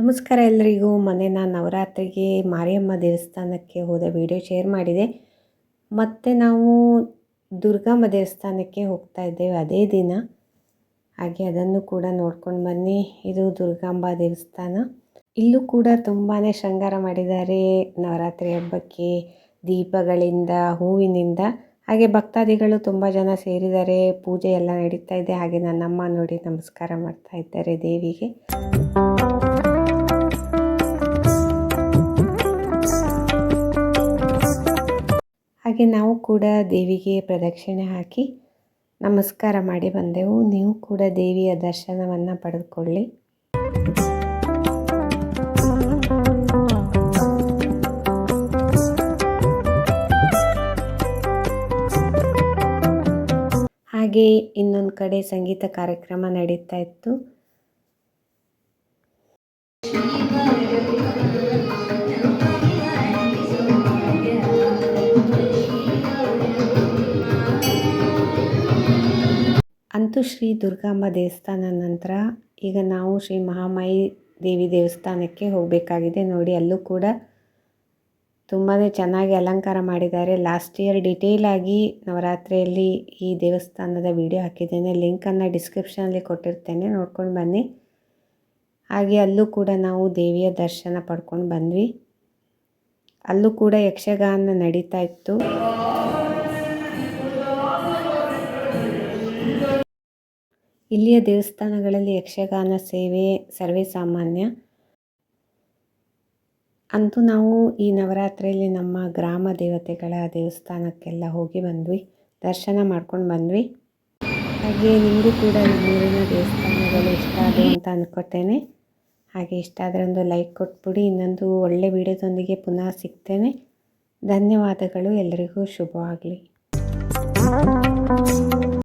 ನಮಸ್ಕಾರ ಎಲ್ಲರಿಗೂ ಮೊನ್ನೆ ನಾನು ನವರಾತ್ರಿಗೆ ಮಾರಿಯಮ್ಮ ದೇವಸ್ಥಾನಕ್ಕೆ ಹೋದ ವಿಡಿಯೋ ಶೇರ್ ಮಾಡಿದೆ. ಮತ್ತು ನಾವು ದುರ್ಗಮ್ಮ ದೇವಸ್ಥಾನಕ್ಕೆ ಹೋಗ್ತಾ ಇದ್ದೇವೆ ಅದೇ ದಿನ. ಹಾಗೆ ಅದನ್ನು ಕೂಡ ನೋಡ್ಕೊಂಡು ಬನ್ನಿ. ಇದು ದುರ್ಗಾಂಬ ದೇವಸ್ಥಾನ. ಇಲ್ಲೂ ಕೂಡ ತುಂಬಾ ಶೃಂಗಾರ ಮಾಡಿದ್ದಾರೆ ನವರಾತ್ರಿ ಹಬ್ಬಕ್ಕೆ, ದೀಪಗಳಿಂದ, ಹೂವಿನಿಂದ. ಹಾಗೆ ಭಕ್ತಾದಿಗಳು ತುಂಬ ಜನ ಸೇರಿದ್ದಾರೆ. ಪೂಜೆ ಎಲ್ಲ ನಡೀತಾ ಇದೆ. ಹಾಗೆ ನನ್ನಮ್ಮ ನೋಡಿ ನಮಸ್ಕಾರ ಮಾಡ್ತಾ ಇದ್ದಾರೆ ದೇವಿಗೆ. ಹಾಗೆ ನಾವು ಕೂಡ ದೇವಿಗೆ ಪ್ರದಕ್ಷಿಣೆ ಹಾಕಿ ನಮಸ್ಕಾರ ಮಾಡಿ ಬಂದೆವು. ನೀವು ಕೂಡ ದೇವಿಯ ದರ್ಶನವನ್ನು ಪಡೆದುಕೊಳ್ಳಿ. ಹಾಗೆ ಇನ್ನೊಂದು ಕಡೆ ಸಂಗೀತ ಕಾರ್ಯಕ್ರಮ ನಡೀತಾ ಇತ್ತು. ಅಂತೂ ಶ್ರೀ ದುರ್ಗಾಂಬ ದೇವಸ್ಥಾನ ನಂತರ ಈಗ ನಾವು ಶ್ರೀ ಮಹಾಮಾಯಿ ದೇವಿ ದೇವಸ್ಥಾನಕ್ಕೆ ಹೋಗಬೇಕಾಗಿದೆ. ನೋಡಿ, ಅಲ್ಲೂ ಕೂಡ ತುಂಬಾ ಚೆನ್ನಾಗಿ ಅಲಂಕಾರ ಮಾಡಿದ್ದಾರೆ. ಲಾಸ್ಟ್ ಇಯರ್ ಡಿಟೇಲ್ ಆಗಿ ನವರಾತ್ರಿಯಲ್ಲಿ ಈ ದೇವಸ್ಥಾನದ ವಿಡಿಯೋ ಹಾಕಿದ್ದೇನೆ. ಲಿಂಕನ್ನು ಡಿಸ್ಕ್ರಿಪ್ಷನಲ್ಲಿ ಕೊಟ್ಟಿರ್ತೇನೆ. ನೋಡ್ಕೊಂಡು ಬನ್ನಿ. ಹಾಗೆ ಅಲ್ಲೂ ಕೂಡ ನಾವು ದೇವಿಯ ದರ್ಶನ ಪಡ್ಕೊಂಡು ಬಂದ್ವಿ. ಅಲ್ಲೂ ಕೂಡ ಯಕ್ಷಗಾನ ನಡೀತಾ ಇತ್ತು. ಇಲ್ಲಿಯ ದೇವಸ್ಥಾನಗಳಲ್ಲಿ ಯಕ್ಷಗಾನ ಸೇವೆ ಸರ್ವೇ ಸಾಮಾನ್ಯ. ಅಂತೂ ನಾವು ಈ ನವರಾತ್ರಿಯಲ್ಲಿ ನಮ್ಮ ಗ್ರಾಮ ದೇವತೆಗಳ ದೇವಸ್ಥಾನಕ್ಕೆಲ್ಲ ಹೋಗಿ ಬಂದ್ವಿ, ದರ್ಶನ ಮಾಡ್ಕೊಂಡು ಬಂದ್ವಿ. ಹಾಗೆ ನಿಮಗೂ ಕೂಡ ನಮ್ಮೂರಿನ ದೇವಸ್ಥಾನಗಳು ಇಷ್ಟ ಆದವು ಅಂತ ಅಂದ್ಕೊತೇನೆ ಹಾಗೆ ಇಷ್ಟ ಆದರೆ ಒಂದು ಲೈಕ್ ಕೊಟ್ಬಿಡಿ, ಇನ್ನೊಂದು ಒಳ್ಳೆ ವಿಡಿಯೋದೊಂದಿಗೆ ಪುನಃ ಸಿಗ್ತೇನೆ. ಧನ್ಯವಾದಗಳು ಎಲ್ಲರಿಗೂ ಶುಭವಾಗಲಿ.